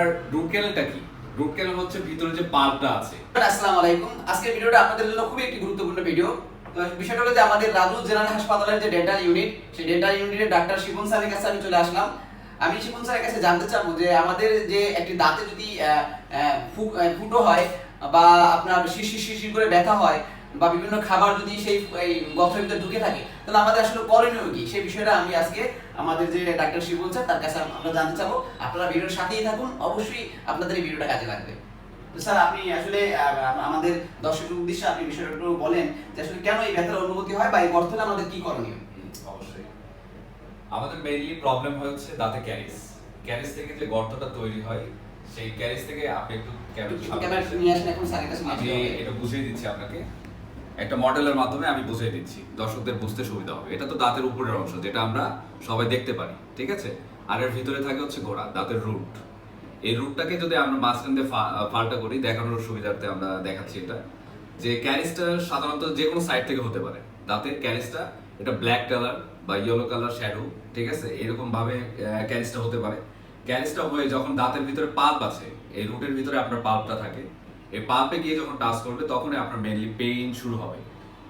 আর root কি? Root হচ্ছে ভিতরে যে পাল্পটা আছে। আসসালামু আলাইকুম। আজকের ভিডিওটা আপনাদের জন্য খুবই একটি গুরুত্বপূর্ণ ভিডিও। বিষয়টা হলো যে আমাদের রাজু জেনারেল হাসপাতালের যে ডেন্টাল ইউনিট সেই ডেন্টাল ইউনিটের ডাক্তার শিবন স্যারের কাছে আমি চলে আসলাম। আমি শিবন স্যারের কাছে জানতে চাবো যে আমাদের যে একটি দাঁতে যদি ফুটো হয় বা আপনার শিশির শিশির করে ব্যথা হয় বা বিভিন্ন খাবার যদি সেই এই গথের ভিতরে ঢুকে থাকে তাহলে আমাদের আসলে করণীয় কি? সেই বিষয়টা আমি আজকে আমাদের যে ডাক্তার শিবন স্যার তার কাছে আমরা জানতে চাবো। আপনারা ভিডিওর সাথেই থাকুন অবশ্যই আপনাদের এই ভিডিওটা কাজে লাগবে। স্যার আপনি আসলে আমাদের দর্শকের উদ্দেশ্যে আপনি বিষয়টা একটু বলেন যে আসলে কেন এই ব্যথার অনুভূতি হয় বা এই আমাদের কি করণীয়? অবশ্যই। আমাদের মেইনলি প্রবলেম হচ্ছে দাঁতে ক্যারিস ক্যারিস থেকে যে গর্তটা তৈরি হয় সেই ক্যারিস থেকে আপনি একটু ক্যামেরা। নিয়ে আসেন। এখন স্যারের কাছে আমি এটা বুঝিয়ে দিচ্ছি আপনাকে। একটা মডেলের মাধ্যমে আমি বুঝিয়ে দিচ্ছি, দর্শকদের বুঝতে সুবিধা হবে। এটা তো দাঁতের উপরের অংশ, যেটা আমরা সবাই দেখতে পারি, ঠিক আছে? আর এর ভিতরে থাকে হচ্ছে গোড়া, দাঁতের রুট এই রুটটাকে যদি আমরা মাঝখান দিয়ে ফালটা করি, দেখানোর সুবিধার্থে আমরা দেখাচ্ছি এটা। যে ক্যারিসটা সাধারণত যে কোনো সাইড থেকে হতে পারে। দাঁতের ক্যারিসটা, এটা ব্ল্যাক কালার বা ইয়েলো কালার শ্যাডো ঠিক আছে? এরকম ভাবে ক্যারিসটা হতে পারে। ক্যারিসটা হয়ে যখন দাঁতের ভিতরে পাল্প আছে, এই রুটের ভিতরে আপনার পাল্পটা থাকে। এই পাল্পে গিয়ে যখন টাচ করবে, তখনই আপনার মেনলি পেইন শুরু হবে।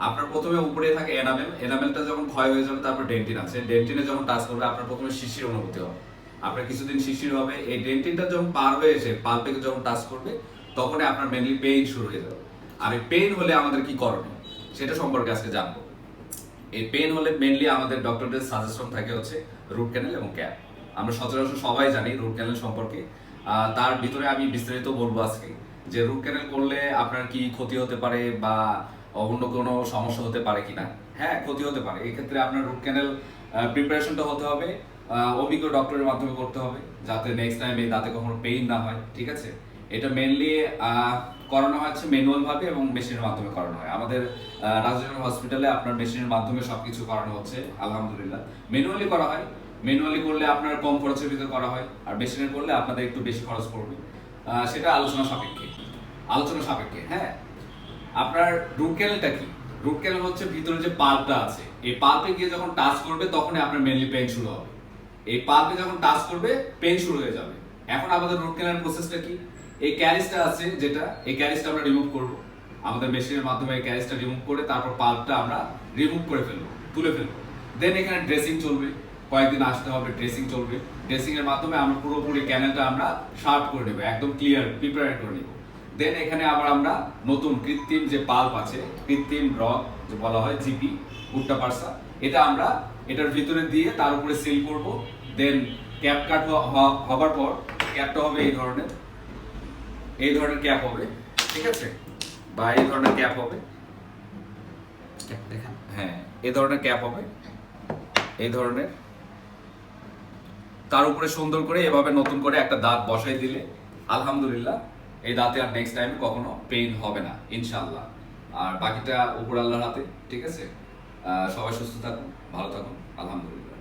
আপনার প্রথমে উপরে থাকে এনামেল এনামেলটা যখন ক্ষয় হয়ে যাবে, তারপর ডেন্টিন আছে। ডেন্টিনে যখন টাচ করবে, আপনার প্রথমে শিশির অনুভূতি হবে। আপনার কিছুদিন শিশির হবে। এই ডেন্টিনটা যখন পার হয়ে এসে পাল্পে যখন টাচ করবে, তখনই আপনার মেনলি পেইন শুরু হয়ে যাবে। আর এই পেইন হলে আমাদের কি করণীয়? সেটা সম্পর্কে আজকে জানব। এই পেন হলে মেনলি আমাদের ডক্টরদের সাজেশন থাকে হচ্ছে রুট ক্যানেল এবং ক্যাপ আমরা সচরাচর সবাই জানি রুট ক্যানেল সম্পর্কে। তার ভিতরে আমি বিস্তারিত বলব আজকে। যে রুট ক্যানেল করলে আপনার কি ক্ষতি হতে পারে বা অন্য কোনো সমস্যা হতে পারে কিনা? হ্যাঁ ক্ষতি হতে পারে। এক্ষেত্রে আপনার রুট ক্যানেল প্রিপারেশনটা হতে হবে অভিজ্ঞ ডক্টরের মাধ্যমে করতে হবে, যাতে নেক্সট টাইম দাঁতে কখনো পেইন না হয়, ঠিক আছে? এটা মেনলি করানো হচ্ছে ম্যানুয়াল ভাবে এবং মেশিনের মাধ্যমে করানো হয়। আমাদের রাজধানী হসপিটালে আপনার মেশিনের মাধ্যমে সবকিছু করানো হচ্ছে, আলহামদুলিল্লাহ। ম্যানুয়ালি করা হয়। ম্যানুয়ালি করলে আপনার কম খরচের ভিতরে করা হয়, আর মেশিনে করলে আপনাদের একটু বেশি খরচ পড়বে। সেটা আলোচনা সাপেক্ষে। আলোচনা সাপেক্ষে হ্যাঁ? আপনার রুট কি? ক্যানেল হচ্ছে ভিতরে যে পাল্পটা আছে, এই পাল্পে গিয়ে যখন টাচ করবে, তখনই আপনার মেনলি পেন শুরু হবে। এই পাল্পে যখন টাচ করবে পেন শুরু হয়ে যাবে। এখন আমাদের রুট প্রসেসটা কি? এই ক্যারিসটা আছে যেটা, এই ক্যারিসটা আমরা রিমুভ করব। আমাদের মেশিনের মাধ্যমে এই ক্যারিসটা রিমুভ করে তারপর পাল্পটা আমরা রিমুভ করে ফেলব, তুলে ফেলব। দেন এখানে ড্রেসিং চলবে, কয়েকদিন আসতে হবে ড্রেসিং চলবে। ড্রেসিং এর মাধ্যমে আমরা পুরোপুরি ক্যানেলটা আমরা শার্প করে নেব, একদম ক্লিয়ার প্রিপেয়ার করে নেব। দেন এখানে আবার আমরা নতুন কৃত্রিম যে পাল্প আছে কৃত্রিম রক যে বলা হয় জিপি গুট্টা পার্সা এটা আমরা এটার ভিতরে দিয়ে তার উপরে সিল করব। দেন ক্যাপ কাট হবার পর ক্যাপটা হবে এই ধরনের। এই ধরনের ক্যাপ হবে ঠিক আছে? বা এই ধরনের ক্যাপ হবে। হ্যাঁ এই ধরনের ক্যাপ হবে এই ধরনের। তার উপরে সুন্দর করে এভাবে নতুন করে একটা দাঁত বসাই দিলে আলহামদুলিল্লাহ। এই দাঁতে আর নেক্সট টাইম কখনো পেইন হবে না ইনশাল্লাহ আর বাকিটা উপর আল্লাহর হাতে, ঠিক আছে? সবাই সুস্থ থাকুন, ভালো থাকুন, আলহামদুলিল্লাহ।